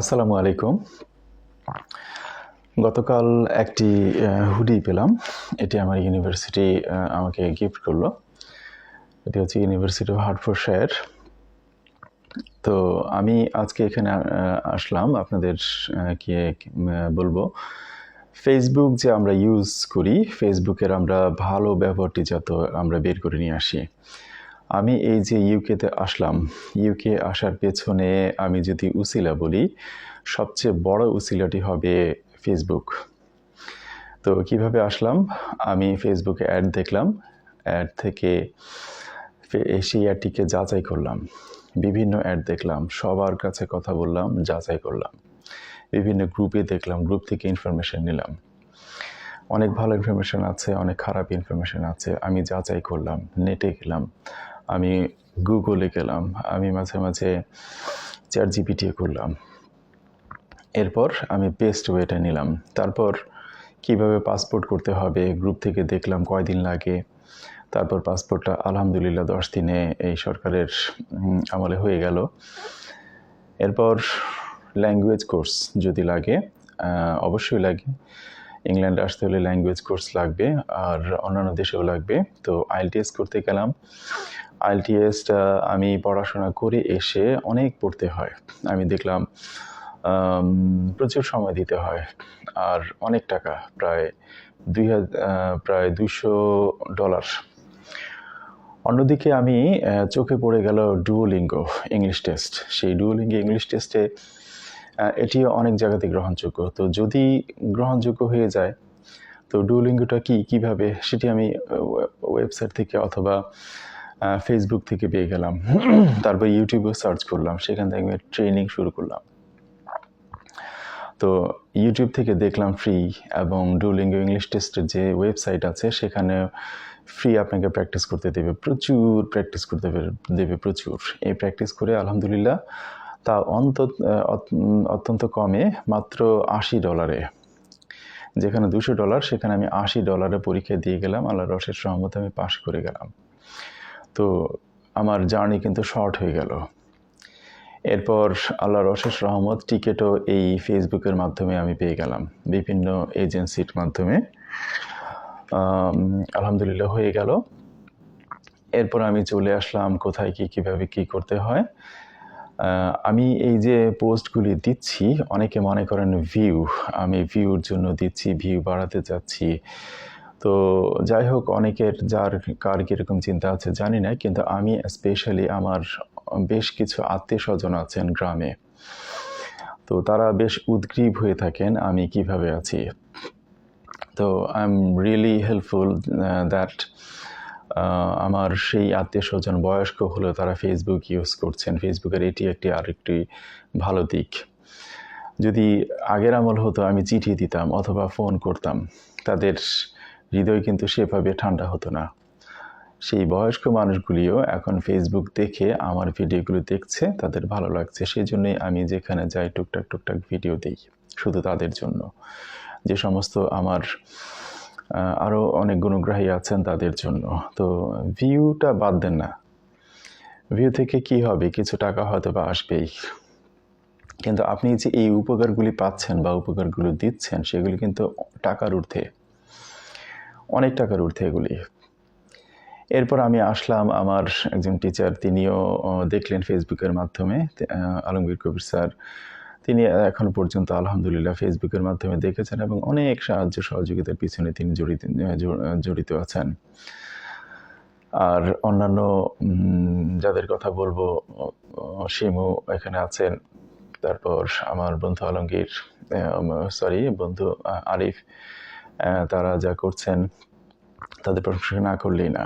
আসসালামু আলাইকুম। গতকাল একটি হুডি পেলাম। এটি আমার ইউনিভার্সিটি আমাকে গিফট করল। এটি হচ্ছে ইউনিভার্সিটি অফ হার্টফোর্ডশায়ার। তো আমি আজকে এখানে আসলাম। আপনাদের কি বলব ফেসবুক যে আমরা ইউজ করি ফেসবুকের আমরা ভালো ব্যবহারটি যত আমরা বের করে নিয়ে আসি। আমি এই যে ইউকেতে আসলাম ইউকে আসার পেছনে আমি যদি উসিলা বলি, সবচেয়ে বড় উসিলাটি হবে ফেসবুক তো কীভাবে আসলাম? আমি ফেসবুকে অ্যাড দেখলাম অ্যাড থেকে সেই অ্যাডটিকে যাচাই করলাম। বিভিন্ন অ্যাড দেখলাম, সবার কাছে কথা বললাম, যাচাই করলাম। বিভিন্ন গ্রুপে দেখলাম গ্রুপ থেকে ইনফরমেশন নিলাম। অনেক ভালো ইনফরমেশন আছে, অনেক খারাপ ইনফরমেশন আছে, আমি যাচাই করলাম নেটে গেলাম। আমি গুগলে গেলাম, আমি মাঝে মাঝে চ্যাট জিপিটিও করলাম। এরপর আমি বেস্ট ওয়েটা নিলাম। তারপর কীভাবে পাসপোর্ট করতে হবে গ্রুপ থেকে দেখলাম কয়দিন লাগে। তারপর পাসপোর্টটা আলহামদুলিল্লাহ দশ দিনে এই সরকারের আমলে হয়ে গেল। এরপর ল্যাঙ্গুয়েজ কোর্স যদি লাগে অবশ্যই লাগে। ইংল্যান্ডে আসতে হলে ল্যাঙ্গুয়েজ কোর্স লাগবে, আর অন্যান্য দেশেও লাগবে। তো আইএলটিএস করতে গেলাম। আইএলটিএসটা আমি পড়াশোনা করে, এসে অনেক পড়তে হয়। আমি দেখলাম প্রচুর সময় দিতে হয়, আর অনেক টাকা, প্রায় দুই হাজার প্রায় দুশো ডলার। অন্যদিকে আমি চোখে পড়ে গেল ডুওলিঙ্গো ইংলিশ টেস্ট সেই ডুওলিঙ্গো ইংলিশ টেস্টে এটি অনেক জায়গাতে গ্রহণযোগ্য। তো যদি গ্রহণযোগ্য হয়ে যায়, তো ডুওলিঙ্গোটা কি, কীভাবে, সেটি আমি ওয়েবসাইট থেকে অথবা ফেসবুক থেকে পেয়ে গেলাম। তারপর ইউটিউবে সার্চ করলাম। সেখান থেকে ট্রেনিং শুরু করলাম। তো ইউটিউব থেকে দেখলাম ফ্রি এবং ডুলিঙ্গো ইংলিশ টেস্টের যে ওয়েবসাইট আছে, সেখানে ফ্রি আপনাকে প্র্যাকটিস করতে দেবে। প্রচুর প্র্যাকটিস করতে দেবে প্রচুর। এই প্র্যাকটিস করে আলহামদুলিল্লাহ তা অন্ত অত্যন্ত কমে মাত্র আশি ডলারে যেখানে দুশো ডলার সেখানে আমি আশি ডলারে পরীক্ষা দিয়ে গেলাম। আল্লাহ রসের সহমত আমি পাশ করে গেলাম। তো আমার জার্নি কিন্তু শর্ট হয়ে গেল। এরপর আল্লাহর অশেষ রহমত টিকিটও এই ফেসবুকের মাধ্যমে আমি পেয়ে গেলাম, বিভিন্ন এজেন্সির মাধ্যমে। আলহামদুলিল্লাহ হয়ে গেল। এরপর আমি চলে আসলাম কোথায়, কি, কীভাবে, কি করতে হয়। আমি এই যে পোস্টগুলি দিচ্ছি, অনেকে মনে করেন ভিউ আমি ভিউর জন্য দিচ্ছি ভিউ বাড়াতে চাচ্ছি। তো যাই হোক, অনেকের যার কার কীরকম চিন্তা আছে জানি না, কিন্তু আমি স্পেশালি আমার বেশ কিছু আত্মীয় স্বজন আছেন গ্রামে। তো তারা বেশ উদ্গ্রীব হয়ে থাকেন আমি কীভাবে আছি। তো I am really helpful that আমার সেই আত্মীয় স্বজন বয়স্ক হলেও তারা ফেসবুক ইউজ করছেন। ফেসবুকের এটি একটি আরেকটি ভালো দিক। যদি আগের আমল হতো, আমি চিঠি দিতাম অথবা ফোন করতাম। তাদের হৃদয় কিন্তু সেভাবে ঠান্ডা হতো না। সেই বয়স্ক মানুষগুলিও এখন ফেসবুক দেখে আমার ভিডিওগুলো দেখছে, তাদের ভালো লাগছে। সেই জন্যই আমি যেখানে যাই টুকটাক টুকটাক ভিডিও দিই, শুধু তাদের জন্য। যে সমস্ত আমার আরও অনেক গুণগ্রাহী আছেন তাদের জন্য। তো ভিউটা বাদ দেন না। ভিউ থেকে কি হবে? কিছু টাকা হয়তো বা আসবেই। কিন্তু আপনি যে এই উপকারগুলি পাচ্ছেন বা উপকারগুলো দিচ্ছেন, সেগুলি কিন্তু টাকার ঊর্ধ্বে। অনেক টাকার ঊর্ধ্বে এগুলি। এরপর আমি আসলাম আমার একজন টিচার তিনিও দেখলেন ফেসবুকের মাধ্যমে আলমগীর কবির স্যার। তিনি এখন পর্যন্ত আলহামদুলিল্লাহ ফেসবুকের মাধ্যমে দেখেছেন এবং অনেক সাহায্য সহযোগিতার পিছনে তিনি জড়িত জড়িত আছেন। আর অন্যান্য যাদের কথা বলব শিমু এখানে আছেন। তারপর আমার বন্ধু আলমগীর সরি বন্ধু আরিফ। তারা যা করছেন তাদের প্রশংসা না করলেই না।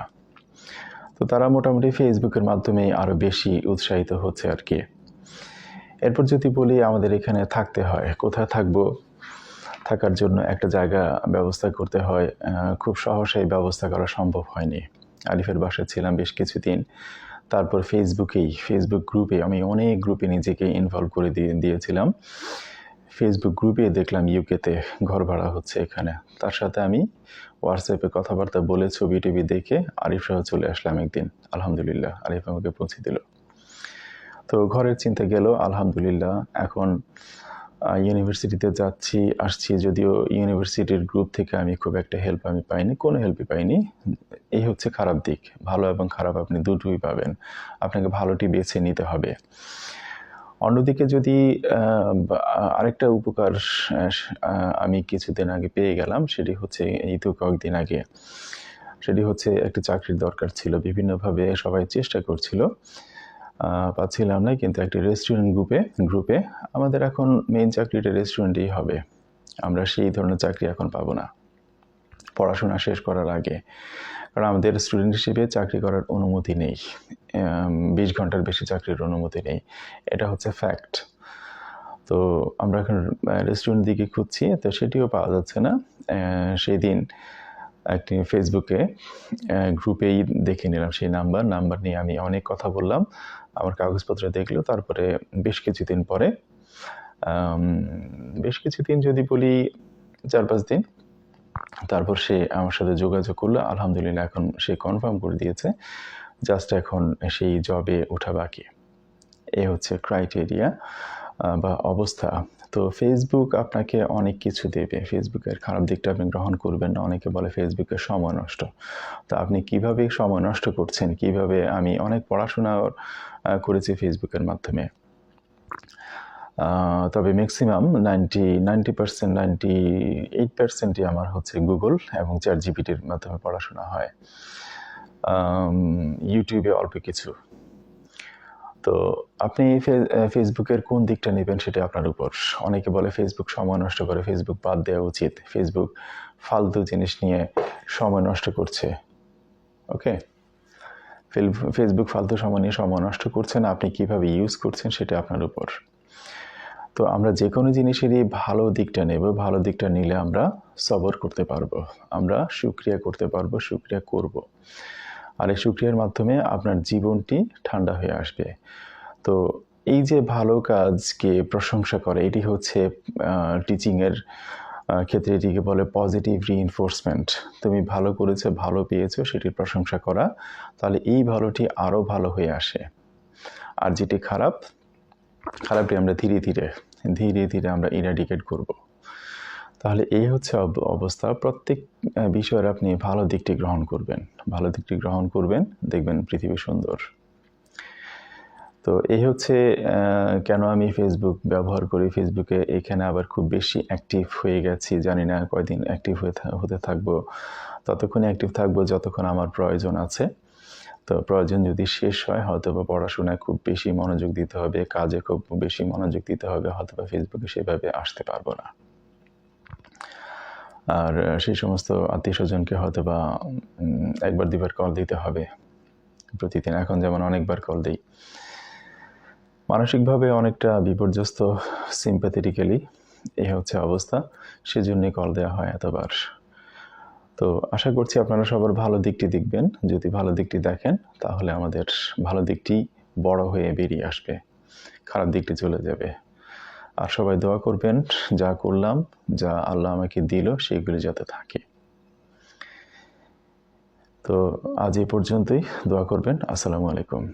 তো তারা মোটামুটি ফেসবুকের মাধ্যমে আরও বেশি উৎসাহিত হচ্ছে আর কি। এরপর যদি বলি আমাদের এখানে থাকতে হয়, কোথায় থাকব? থাকার জন্য একটা জায়গা ব্যবস্থা করতে হয়। খুব সহসাই ব্যবস্থা করা সম্ভব হয়নি। আলিফের বাসায় ছিলাম বেশ কিছুদিন। তারপর ফেসবুকেই ফেসবুক গ্রুপে আমি অনেক গ্রুপে নিজেকে ইনভলভ করে দিয়ে, দিয়েছিলাম। ফেসবুক গ্রুপে দেখলাম ইউকেতে ঘর ভাড়া হচ্ছে এখানে। তার সাথে আমি হোয়াটসঅ্যাপে কথাবার্তা বলে ছবি টিভি দেখে আরিফ সহ চলে আসলাম একদিন। আলহামদুলিল্লাহ, আরিফ আমাকে পৌঁছে দিল। তো ঘরের চিন্তা গেল, আলহামদুলিল্লাহ, এখন ইউনিভার্সিটিতে যাচ্ছি, আসছি। যদিও ইউনিভার্সিটির গ্রুপ থেকে আমি খুব একটা হেল্প আমি পাইনি, কোনো হেল্পই পাইনি। এই হচ্ছে খারাপ দিক, ভালো এবং খারাপ আপনি দুটোই পাবেন। আপনাকে ভালোটি বেছে নিতে হবে। অন্যদিকে যদি আরেকটা উপকার আমি কিছুদিন আগে পেয়ে গেলাম, সেটি হচ্ছে এই তো কয়েকদিন আগে, সেটি হচ্ছে একটা চাকরির দরকার ছিল। বিভিন্নভাবে সবাই চেষ্টা করছিল। পাচ্ছিলাম না, কিন্তু একটা রেস্টুরেন্ট গ্রুপে গ্রুপে আমাদের এখন মেইন চাকরিটা রেস্টুরেন্টেই হবে। আমরা সেই ধরনের চাকরি এখন পাবো না। পড়াশোনা শেষ করার আগে। কারণ আমাদের স্টুডেন্ট হিসেবে চাকরি করার অনুমতি নেই। বিশ ঘণ্টার বেশি চাকরির অনুমতি নেই। এটা হচ্ছে ফ্যাক্ট তো আমরা এখন রেস্টুরেন্ট দিকে খুঁজছি তো সেটিও পাওয়া যাচ্ছে না। আহ, সেই দিন একটি ফেসবুকে গ্রুপেই দেখে নিলাম সেই নাম্বার। নাম্বার নিয়ে আমি অনেক কথা বললাম। আমার কাগজপত্র দেখল তারপরে বেশ কিছুদিন পরে বেশ কিছুদিন যদি বলি চার পাঁচ দিন তারপর সে আমার সাথে যোগাযোগ করল। আলহামদুলিল্লাহ এখন সে কনফার্ম করে দিয়েছে। জাস্ট এখন সেই জবে ওঠা বাকি। এ হচ্ছে ক্রাইটেরিয়া বা অবস্থা। তো ফেসবুক আপনাকে অনেক কিছু দেবে। ফেসবুকের খারাপ দিকটা আপনি গ্রহণ করবেন না। অনেকে বলে ফেসবুকের সময় নষ্ট। তো আপনি কীভাবে সময় নষ্ট করছেন? কীভাবে আমি অনেক পড়াশোনা করেছি ফেসবুকের মাধ্যমে। তবে maximum ninety ninety percent ninety eight পার্সেন্টই আমার হচ্ছে গুগল এবং চ্যাট জিপিটির মাধ্যমে পড়াশোনা হয়। ইউটিউবে অল্প কিছু। তো আপনি ফেসবুকের কোন দিকটা নেবেন সেটা আপনার উপর? অনেকে বলে ফেসবুক সময় নষ্ট করে ফেসবুক বাদ দেওয়া উচিত। ফেসবুক ফালতু জিনিস নিয়ে সময় নষ্ট করছে। ওকে? ফেসবুক ফালতু সময় নিয়ে সময় নষ্ট করছেন, আপনি কীভাবে ইউজ করছেন সেটা আপনার উপর। তো আমরা যে কোনো জিনিসেরই ভালো দিকটা নেব, ভালো দিকটা নিলে আমরা সবর করতে পারব, আমরা সুক্রিয়া করতে পারব, সুক্রিয়া করব। আর এই সুক্রিয়ার মাধ্যমে আপনার জীবনটি ঠান্ডা হয়ে আসবে। তো এই যে ভালো কাজকে প্রশংসা করে, এটি হচ্ছে টিচিংয়ের ক্ষেত্রে এটিকে বলে পজিটিভ রিইনফোর্সমেন্ট তুমি ভালো করেছ, ভালো পেয়েছ, সেটির প্রশংসা করা, তাহলে এই ভালোটি আরও ভালো হয়ে আসে। আর যেটি খারাপ খারাপটি আমরা ধীরে ধীরে ধীরে ধীরে আমরা ইরাডিকেট করব। তাহলে এই হচ্ছে অব- অবস্থা। প্রত্যেক বিষয়ের আপনি ভালো দিকটি গ্রহণ করবেন। ভালো দিকটি গ্রহণ করবেন, দেখবেন পৃথিবী সুন্দর। তো এই হচ্ছে কেন আমি ফেসবুক ব্যবহার করি? ফেসবুকে এখানে আবার খুব বেশি অ্যাক্টিভ হয়ে গেছি, জানি না কয়দিন অ্যাক্টিভ হয়ে হতে থাকব। ততক্ষণ অ্যাক্টিভ থাকব যতক্ষণ আমার প্রয়োজন আছে। তো প্রয়োজন যদি শেষ হয় হয়তো বা পড়াশোনায় খুব বেশি মনোযোগ দিতে হবে, কাজে খুব বেশি মনোযোগ দিতে হবে হয়তো বা ফেসবুকে সেভাবে আসতে পারব না। আর সেই সমস্ত আত্মীয় স্বজনকে হয়তো বা একবার দুবার কল দিতে হবে প্রতিদিন। এখন যেমন অনেকবার কল দিই। মানসিকভাবে অনেকটা বিপর্যস্ত সিম্প্যাথেটিক্যালি এই হচ্ছে অবস্থা। সেজন্যই কল দেওয়া হয় এতবার। তো আশা করছি আপনারা সবার ভালো দিকটি দেখবেন। যদি ভালো দিকটি দেখেন, তাহলে আমাদের ভালো দিকটি বড় হয়ে বেরিয়ে আসবে। খারাপ দিকটি চলে যাবে। আর সবাই দোয়া করবেন, যা করলাম, যা আল্লাহ আমাকে দিল, সেগুলি যাতে থাকে। তো আজ এই পর্যন্তই দোয়া করবেন। আসসালামু আলাইকুম।